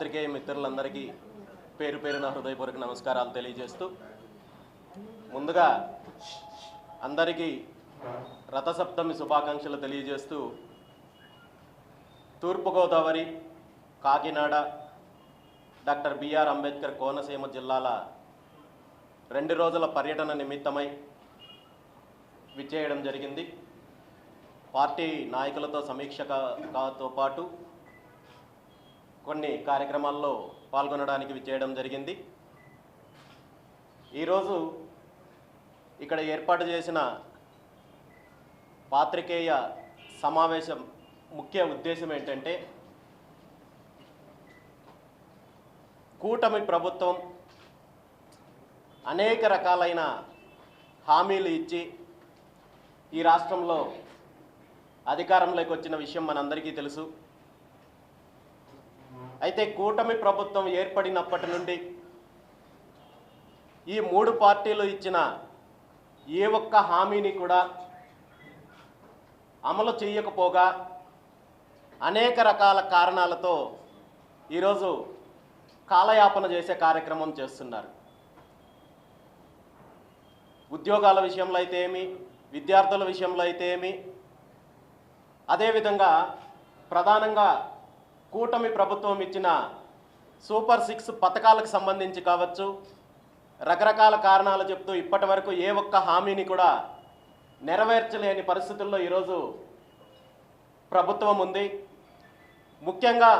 పాత్రికేయ మిత్రులందరికీ పేరు పేరున హృదయపూర్వక నమస్కారాలు తెలియజేస్తూ ముందుగా అందరికీ రథసప్తమి శుభాకాంక్షలు తెలియజేస్తూ Thurpu Godavari Kakinada doctor B R Ambedkar Konaseema జిల్లాల రెండు రోజుల పర్యటన నిమిత్తమై విచ్చేయడం జరిగింది. పార్టీ నాయకులతో సమీక్షతో పాటు కొన్ని కార్యక్రమాల్లో పాల్గొనడానికి చేయడం జరిగింది. ఈరోజు ఇక్కడ ఏర్పాటు చేసిన పాత్రికేయ సమావేశం ముఖ్య ఉద్దేశం ఏంటంటే కూటమి ప్రభుత్వం అనేక రకాలైన హామీలు ఇచ్చి ఈ రాష్ట్రంలో అధికారంలోకి వచ్చిన విషయం మనందరికీ తెలుసు. అయితే కూటమి ప్రభుత్వం ఏర్పడినప్పటి నుండి ఈ మూడు పార్టీలు ఇచ్చిన ఏ ఒక్క హామీని కూడా అమలు చేయకపోగా అనేక రకాల కారణాలతో ఈరోజు కాలయాపన చేసే కార్యక్రమం చేస్తున్నారు. ఉద్యోగాల విషయంలో అయితే ఏమి విద్యార్థుల విషయంలో అయితే ఏమి అదేవిధంగా ప్రధానంగా కూటమి ప్రభుత్వం ఇచ్చిన సూపర్ సిక్స్ పథకాలకు సంబంధించి కావచ్చు రకరకాల కారణాలు చెప్తూ ఇప్పటి వరకు ఏ ఒక్క హామీని కూడా నెరవేర్చలేని పరిస్థితుల్లో ఈరోజు ప్రభుత్వం ఉంది. ముఖ్యంగా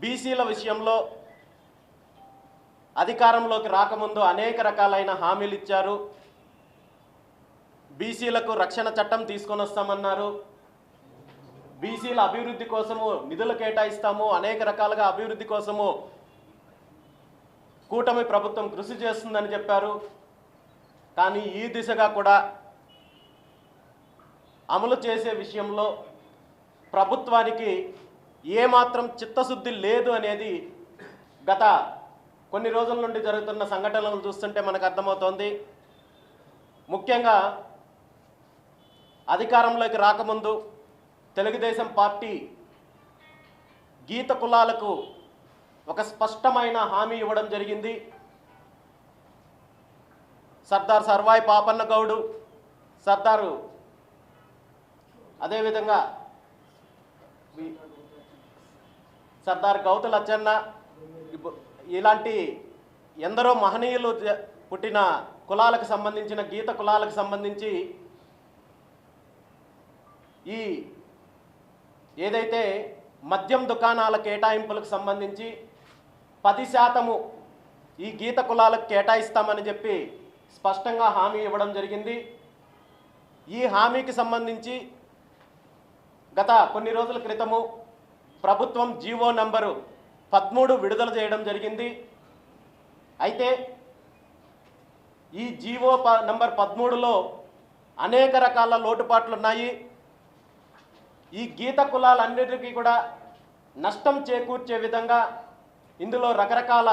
బీసీల విషయంలో అధికారంలోకి రాకముందు అనేక రకాలైన హామీలు ఇచ్చారు. బీసీలకు రక్షణ చట్టం తీసుకొని వస్తామన్నారు బీసీల అభివృద్ధి కోసము నిధులు కేటాయిస్తాము అనేక రకాలుగా అభివృద్ధి కోసము కూటమి ప్రభుత్వం కృషి చేస్తుందని చెప్పారు. కానీ ఈ దిశగా కూడా అమలు చేసే విషయంలో ప్రభుత్వానికి ఏమాత్రం చిత్తశుద్ధి లేదు అనేది గత కొన్ని రోజుల నుండి జరుగుతున్న సంఘటనలు చూస్తుంటే మనకు అర్థమవుతోంది. ముఖ్యంగా అధికారంలోకి రాకముందు తెలుగుదేశం పార్టీ గీత కులాలకు ఒక స్పష్టమైన హామీ ఇవ్వడం జరిగింది. సర్దార్ సర్వాయి పాపన్న గౌడు సర్దారు అదేవిధంగా సర్దార్ గౌతు లచ్చన్న ఇలాంటి ఎందరో మహనీయులు పుట్టిన కులాలకు సంబంధించిన గీత కులాలకు సంబంధించి ఈ ఏదైతే మద్యం దుకాణాల కేటాయింపులకు సంబంధించి పది శాతము ఈ గీత కులాలకు కేటాయిస్తామని చెప్పి స్పష్టంగా హామీ ఇవ్వడం జరిగింది. ఈ హామీకి సంబంధించి గత కొన్ని రోజుల క్రితము ప్రభుత్వం జీవో నంబరు పదమూడు విడుదల చేయడం జరిగింది. అయితే ఈ జీవో ప నంబర్ పదమూడులో అనేక రకాల లోటుపాట్లు ఉన్నాయి. ఈ గీత కులాలన్నిటికీ కూడా నష్టం చేకూర్చే విధంగా ఇందులో రకరకాల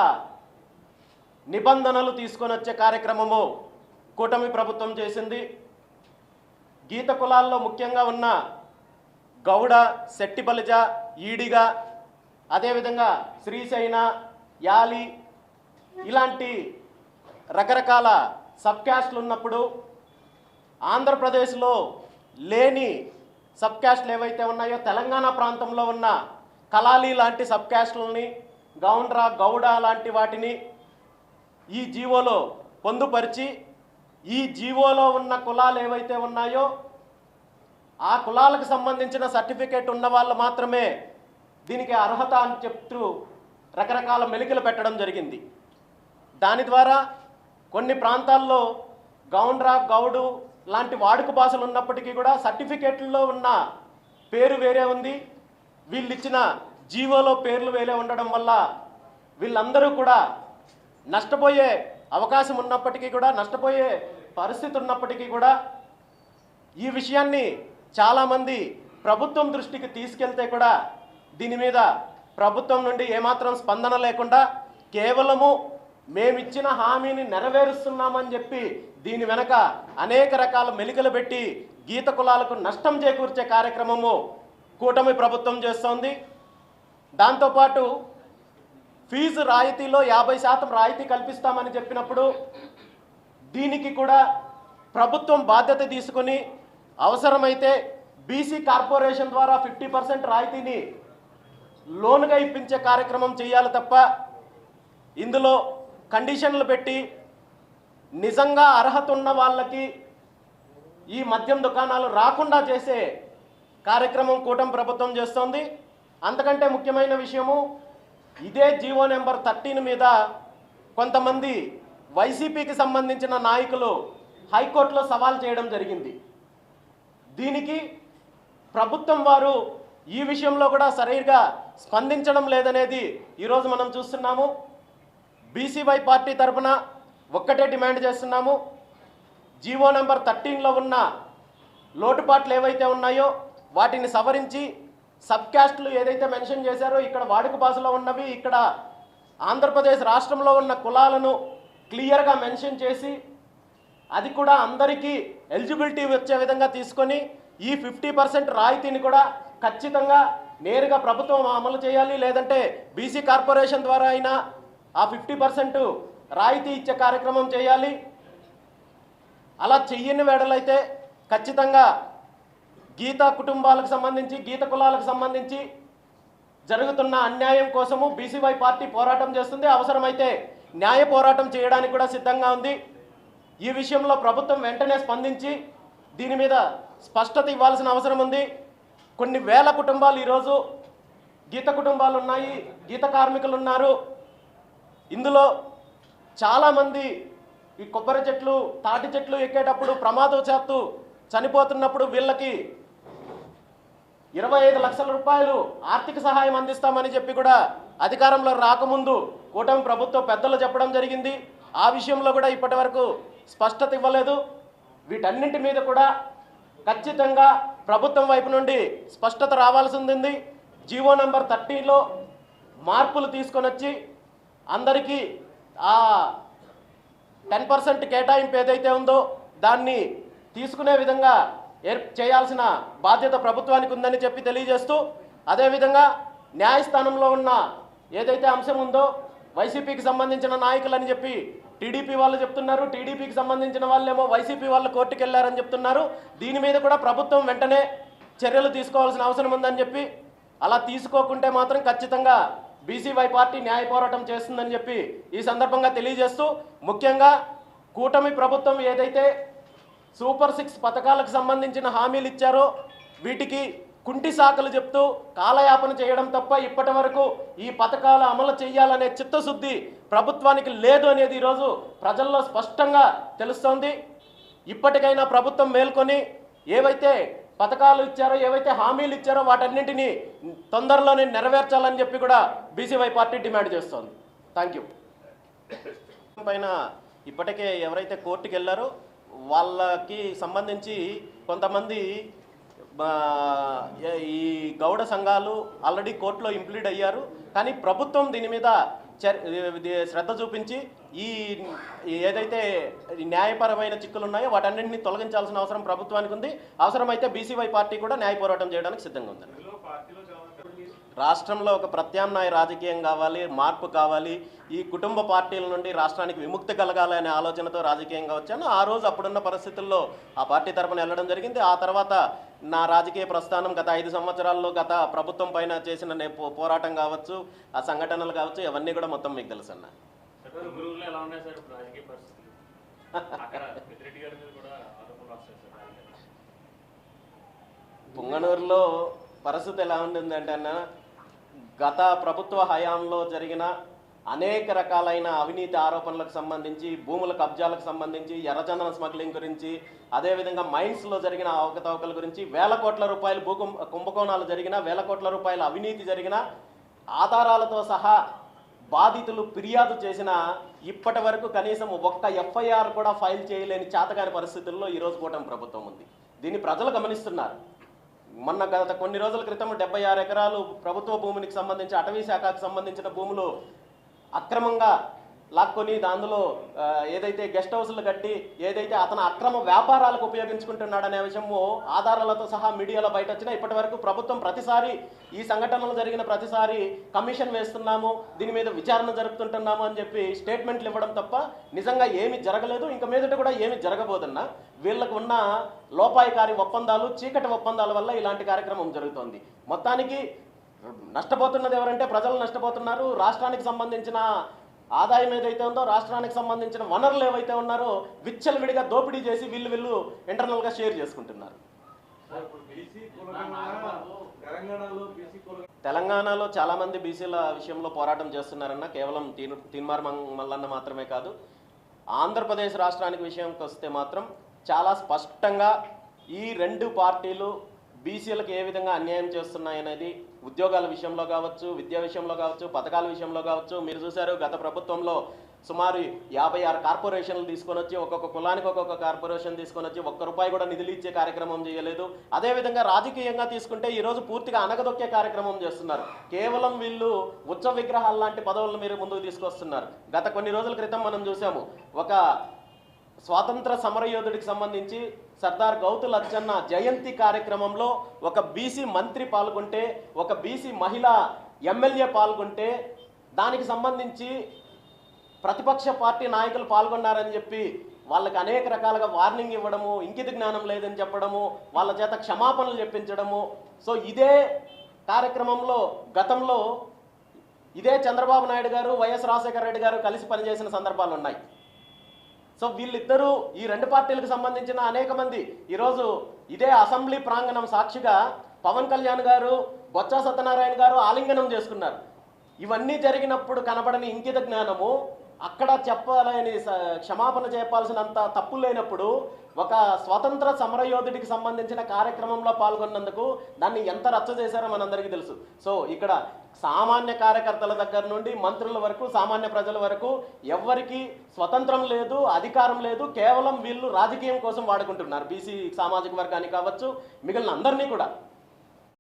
నిబంధనలు తీసుకొని వచ్చే కార్యక్రమము కూటమి ప్రభుత్వం చేసింది. గీత కులాల్లో ముఖ్యంగా ఉన్న గౌడ శెట్టిబలిజ ఈడిగ అదేవిధంగా శ్రీశైన యాలి ఇలాంటి రకరకాల సబ్ క్యాస్ట్లు ఉన్నప్పుడు ఆంధ్రప్రదేశ్లో లేని సబ్ క్యాస్ట్లు ఏవైతే ఉన్నాయో తెలంగాణ ప్రాంతంలో ఉన్న కలాలి లాంటి సబ్ క్యాస్ట్లని గౌండ్రా గౌడ లాంటి వాటిని ఈ జీవోలో పొందుపరిచి ఈ జీవోలో ఉన్న కులాలు ఏవైతే ఉన్నాయో ఆ కులాలకు సంబంధించిన సర్టిఫికేట్ ఉన్న వాళ్ళు మాత్రమే దీనికి అర్హత అని చెప్తూ రకరకాల మెలికలు పెట్టడం జరిగింది. దాని ద్వారా కొన్ని ప్రాంతాల్లో గౌండ్రా గౌడు లాంటి వాడుక భాషలు ఉన్నప్పటికీ కూడా సర్టిఫికేట్లలో ఉన్న పేరు వేరే ఉంది. వీళ్ళు ఇచ్చిన జీవోలో పేర్లు వేరే ఉండడం వల్ల వీళ్ళందరూ కూడా నష్టపోయే అవకాశం ఉన్నప్పటికీ కూడా నష్టపోయే పరిస్థితి ఉన్నప్పటికీ కూడా ఈ విషయాన్ని చాలామంది ప్రభుత్వం దృష్టికి తీసుకెళ్తే కూడా దీని మీద ప్రభుత్వం నుండి ఏమాత్రం స్పందన లేకుండా కేవలము మేమిచ్చిన హామీని నెరవేరుస్తున్నామని చెప్పి దీని వెనక అనేక రకాల మెలికలు పెట్టి గీత కులాలకు నష్టం చేకూర్చే కార్యక్రమము కూటమి ప్రభుత్వం చేస్తోంది. దాంతోపాటు ఫీజు రాయితీలో యాభై శాతం రాయితీ కల్పిస్తామని చెప్పినప్పుడు దీనికి కూడా ప్రభుత్వం బాధ్యత తీసుకుని అవసరమైతే బీసీ కార్పొరేషన్ ద్వారా ఫిఫ్టీ పర్సెంట్ రాయితీని లోనుగా ఇప్పించే కార్యక్రమం చేయాలి తప్ప ఇందులో కండిషన్లు పెట్టి నిజంగా అర్హత ఉన్న వాళ్ళకి ఈ మద్యం దుకాణాలు రాకుండా చేసే కార్యక్రమం కూటమి ప్రభుత్వం చేస్తోంది. అంతకంటే ముఖ్యమైన విషయము ఇదే జీవో నెంబర్ థర్టీన్ మీద కొంతమంది వైసీపీకి సంబంధించిన నాయకులు హైకోర్టులో సవాల్ చేయడం జరిగింది. దీనికి ప్రభుత్వం వారు ఈ విషయంలో కూడా సరిగా స్పందించడం లేదనేది ఈరోజు మనం చూస్తున్నాము. బీసీవై పార్టీ తరఫున ఒక్కటే డిమాండ్ చేస్తున్నాము. జీవో నెంబర్ థర్టీన్లో ఉన్న లోటుపాట్లు ఏవైతే ఉన్నాయో వాటిని సవరించి సబ్ క్యాస్ట్లు ఏదైతే మెన్షన్ చేశారో ఇక్కడ వాడుక భాషలో ఉన్నవి ఇక్కడ ఆంధ్రప్రదేశ్ రాష్ట్రంలో ఉన్న కులాలను క్లియర్గా మెన్షన్ చేసి అది కూడా అందరికీ ఎలిజిబిలిటీ వచ్చే విధంగా తీసుకొని ఈ ఫిఫ్టీ పర్సెంట్ రాయితీని కూడా ఖచ్చితంగా నేరుగా ప్రభుత్వం అమలు చేయాలి. లేదంటే బీసీ కార్పొరేషన్ ద్వారా అయినా ఆ ఫిఫ్టీ పర్సెంట్ రాయితీ ఇచ్చే కార్యక్రమం చేయాలి. అలా చెయ్యని వేడలైతే ఖచ్చితంగా గీత కుటుంబాలకు సంబంధించి గీత కులాలకు సంబంధించి జరుగుతున్న అన్యాయం కోసము బీసీవై పార్టీ పోరాటం చేస్తుంది. అవసరమైతే న్యాయ పోరాటం చేయడానికి కూడా సిద్ధంగా ఉంది. ఈ విషయంలో ప్రభుత్వం వెంటనే స్పందించి దీని మీద స్పష్టత ఇవ్వాల్సిన అవసరం ఉంది. కొన్ని వేల కుటుంబాలు ఈరోజు గీత కుటుంబాలు ఉన్నాయి గీత కార్మికులు ఉన్నారు. ఇందులో చాలామంది ఈ కొబ్బరి చెట్లు తాటి చెట్లు ఎక్కేటప్పుడు ప్రమాదవశాత్తు చనిపోతున్నప్పుడు వీళ్ళకి ఇరవై ఐదు లక్షల రూపాయలు ఆర్థిక సహాయం అందిస్తామని చెప్పి కూడా అధికారంలో రాకముందు కూటమి ప్రభుత్వ పెద్దలు చెప్పడం జరిగింది. ఆ విషయంలో కూడా ఇప్పటి వరకు స్పష్టత ఇవ్వలేదు. వీటన్నింటి మీద కూడా ఖచ్చితంగా ప్రభుత్వం వైపు నుండి స్పష్టత రావాల్సి ఉంది జీవో నంబర్ థర్టీలో మార్పులు తీసుకొని వచ్చి అందరికీ ఆ టెన్ పర్సెంట్ కేటాయింపు ఏదైతే ఉందో దాన్ని తీసుకునే విధంగా ఏర్ చేయాల్సిన బాధ్యత ప్రభుత్వానికి ఉందని చెప్పి తెలియజేస్తూ అదేవిధంగా న్యాయస్థానంలో ఉన్న ఏదైతే అంశం ఉందో వైసీపీకి సంబంధించిన నాయకులని చెప్పి టీడీపీ వాళ్ళు చెప్తున్నారు. టీడీపీకి సంబంధించిన వాళ్ళేమో వైసీపీ వాళ్ళు కోర్టుకు వెళ్ళారని చెప్తున్నారు. దీని మీద కూడా ప్రభుత్వం వెంటనే చర్యలు తీసుకోవాల్సిన అవసరం ఉందని చెప్పి అలా తీసుకోకుంటే మాత్రం ఖచ్చితంగా బీసీవై పార్టీ న్యాయ పోరాటం చేస్తుందని చెప్పి ఈ సందర్భంగా తెలియజేస్తూ ముఖ్యంగా కూటమి ప్రభుత్వం ఏదైతే సూపర్ సిక్స్ పథకాలకు సంబంధించిన హామీలు ఇచ్చారో వీటికి కుంటి శాఖలు చెప్తూ కాలయాపన చేయడం తప్ప ఇప్పటి వరకు ఈ పథకాలు అమలు చేయాలనే చిత్తశుద్ధి ప్రభుత్వానికి లేదు అనేది ఈరోజు ప్రజల్లో స్పష్టంగా తెలుస్తోంది. ఇప్పటికైనా ప్రభుత్వం మేల్కొని ఏవైతే పథకాలు ఇచ్చారో ఏవైతే హామీలు ఇచ్చారో వాటన్నింటినీ తొందరలోనే నెరవేర్చాలని చెప్పి కూడా బీసీవై పార్టీ డిమాండ్ చేస్తోంది. థ్యాంక్ యూ పైన ఇప్పటికే ఎవరైతే కోర్టుకు వెళ్ళారో వాళ్ళకి సంబంధించి కొంతమంది ఈ గౌడ సంఘాలు ఆల్రెడీ కోర్టులో ఇంప్లీడ్ అయ్యారు. కానీ ప్రభుత్వం దీని మీద శ్రద్ధ చూపించి ఈ ఏదైతే న్యాయపరమైన చిక్కులు ఉన్నాయో వాటన్నింటినీ తొలగించాల్సిన అవసరం ప్రభుత్వానికి ఉంది. అవసరమైతే బీసీవై పార్టీ కూడా న్యాయ పోరాటం చేయడానికి సిద్ధంగా ఉంది రాష్ట్రంలో ఒక ప్రత్యామ్నాయ రాజకీయం కావాలి మార్పు కావాలి. ఈ కుటుంబ పార్టీల నుండి రాష్ట్రానికి విముక్తి కలగాలి అనే ఆలోచనతో రాజకీయంగా వచ్చాను. ఆ రోజు అప్పుడున్న పరిస్థితుల్లో ఆ పార్టీ తరపున వెళ్ళడం జరిగింది. ఆ తర్వాత నా రాజకీయ ప్రస్థానం గత ఐదు సంవత్సరాల్లో గత ప్రభుత్వం పైన చేసిన పోరాటం కావచ్చు ఆ సంఘటనలు కావచ్చు ఇవన్నీ కూడా మొత్తం మీకు తెలుసు అన్న. పుంగనూరులో పరిస్థితి ఎలా ఉంటుంది అంటే అన్న గత ప్రభుత్వ హయాంలో జరిగిన అనేక రకాలైన అవినీతి ఆరోపణలకు సంబంధించి భూముల కబ్జాలకు సంబంధించి ఎర్రచందనం స్మగ్లింగ్ గురించి అదేవిధంగా మైన్స్లో జరిగిన అవకతవకల గురించి వేల కోట్ల రూపాయలు భూ కుంభకోణాలు జరిగిన వేల కోట్ల రూపాయల అవినీతి జరిగిన ఆధారాలతో సహా బాధితులు ఫిర్యాదు చేసిన ఇప్పటి వరకు కనీసం ఒక్క ఎఫ్ఐఆర్ కూడా ఫైల్ చేయలేని చేతకాని పరిస్థితుల్లో ఈరోజు కూటమి ప్రభుత్వం ఉంది. దీన్ని ప్రజలు గమనిస్తున్నారు. మొన్న గత కొన్ని రోజుల క్రితం డెబ్బై ఆరు ఎకరాలు ప్రభుత్వ భూమికి సంబంధించి అటవీ శాఖకు సంబంధించిన భూములు అక్రమంగా లాక్కొని దానిలో ఏదైతే గెస్ట్ హౌస్లు కట్టి ఏదైతే అతను అక్రమ వ్యాపారాలకు ఉపయోగించుకుంటున్నాడనే విషయము ఆధారాలతో సహా మీడియాలో బయట వచ్చినా ఇప్పటి వరకు ప్రభుత్వం ప్రతిసారి ఈ సంఘటనలు జరిగిన ప్రతిసారి కమిషన్ వేస్తున్నాము దీని మీద విచారణ జరుపుతుంటున్నాము అని చెప్పి స్టేట్మెంట్లు ఇవ్వడం తప్ప నిజంగా ఏమి జరగలేదు. ఇంక మీదట కూడా ఏమి జరగబోదన్నా వీళ్ళకు ఉన్న లోపాయకారి ఒప్పందాలు చీకటి ఒప్పందాల వల్ల ఇలాంటి కార్యక్రమం జరుగుతోంది. మొత్తానికి నష్టపోతున్నది ఎవరంటే ప్రజలు నష్టపోతున్నారు. రాష్ట్రానికి సంబంధించిన ఆదాయం ఏదైతే ఉందో రాష్ట్రానికి సంబంధించిన వనరులు ఏవైతే ఉన్నారో విచ్చలవిడిగా దోపిడీ చేసి వీళ్ళు వీళ్ళు ఇంటర్నల్గా షేర్ చేసుకుంటున్నారు. తెలంగాణలో చాలామంది బీసీల విషయంలో పోరాటం చేస్తున్నారన్న కేవలం తీన్ తీన్మార్ మల్లన్న మాత్రమే కాదు. ఆంధ్రప్రదేశ్ రాష్ట్రానికి విషయంకి వస్తే మాత్రం చాలా స్పష్టంగా ఈ రెండు పార్టీలు బీసీలకు ఏ విధంగా అన్యాయం చేస్తున్నాయనేది ఉద్యోగాల విషయంలో కావచ్చు విద్యా విషయంలో కావచ్చు పథకాల విషయంలో కావచ్చు మీరు చూశారు గత ప్రభుత్వంలో సుమారు యాభై ఆరు కార్పొరేషన్లు తీసుకొని వచ్చి ఒక్కొక్క కులానికి ఒక్కొక్క కార్పొరేషన్ తీసుకొని వచ్చి ఒక్క రూపాయి కూడా నిధులు ఇచ్చే కార్యక్రమం చేయలేదు. అదేవిధంగా రాజకీయంగా తీసుకుంటే ఈరోజు పూర్తిగా అనగదొక్కే కార్యక్రమం చేస్తున్నారు. కేవలం వీళ్ళు ఉత్సవ విగ్రహాలు లాంటి పదవులను మీరు ముందుకు తీసుకొస్తున్నారు. గత కొన్ని రోజుల క్రితం మనం చూసాము ఒక స్వాతంత్ర సమరయోధుడికి సంబంధించి సర్దార్ గౌతు లచ్చన్న జయంతి కార్యక్రమంలో ఒక బీసీ మంత్రి పాల్గొంటే ఒక బీసీ మహిళ ఎమ్మెల్యే పాల్గొంటే దానికి సంబంధించి ప్రతిపక్ష పార్టీ నాయకులు పాల్గొన్నారని చెప్పి వాళ్ళకి అనేక రకాలుగా వార్నింగ్ ఇవ్వడము ఇంకిత జ్ఞానం లేదని చెప్పడము వాళ్ళ చేత క్షమాపణలు చెప్పించడము. సో ఇదే కార్యక్రమంలో గతంలో ఇదే చంద్రబాబు నాయుడు గారు వైఎస్ రాజశేఖర రెడ్డి గారు కలిసి పనిచేసిన సందర్భాలు ఉన్నాయి సో వీళ్ళిద్దరూ ఈ రెండు పార్టీలకు సంబంధించిన అనేక మంది ఈరోజు ఇదే అసెంబ్లీ ప్రాంగణం సాక్షిగా పవన్ కళ్యాణ్ గారు బొత్స సత్యనారాయణ గారు ఆలింగనం చేసుకున్నారు. ఇవన్నీ జరిగినప్పుడు కనబడని ఇంకిత జ్ఞానము అక్కడ చెప్పాలని క్షమాపణ చెప్పాల్సినంత తప్పు లేనప్పుడు ఒక స్వతంత్ర సమరయోధుడికి సంబంధించిన కార్యక్రమంలో పాల్గొన్నందుకు దాన్ని ఎంత రచ్చ చేశారో మనందరికీ తెలుసు. సో ఇక్కడ సామాన్య కార్యకర్తల దగ్గర నుండి మంత్రుల వరకు సామాన్య ప్రజల వరకు ఎవరికి స్వతంత్రం లేదు అధికారం లేదు కేవలం వీళ్ళు రాజకీయం కోసం వాడుకుంటున్నారు. బీసీ సామాజిక వర్గాన్ని కావచ్చు మిగిలిన అందరినీ కూడా.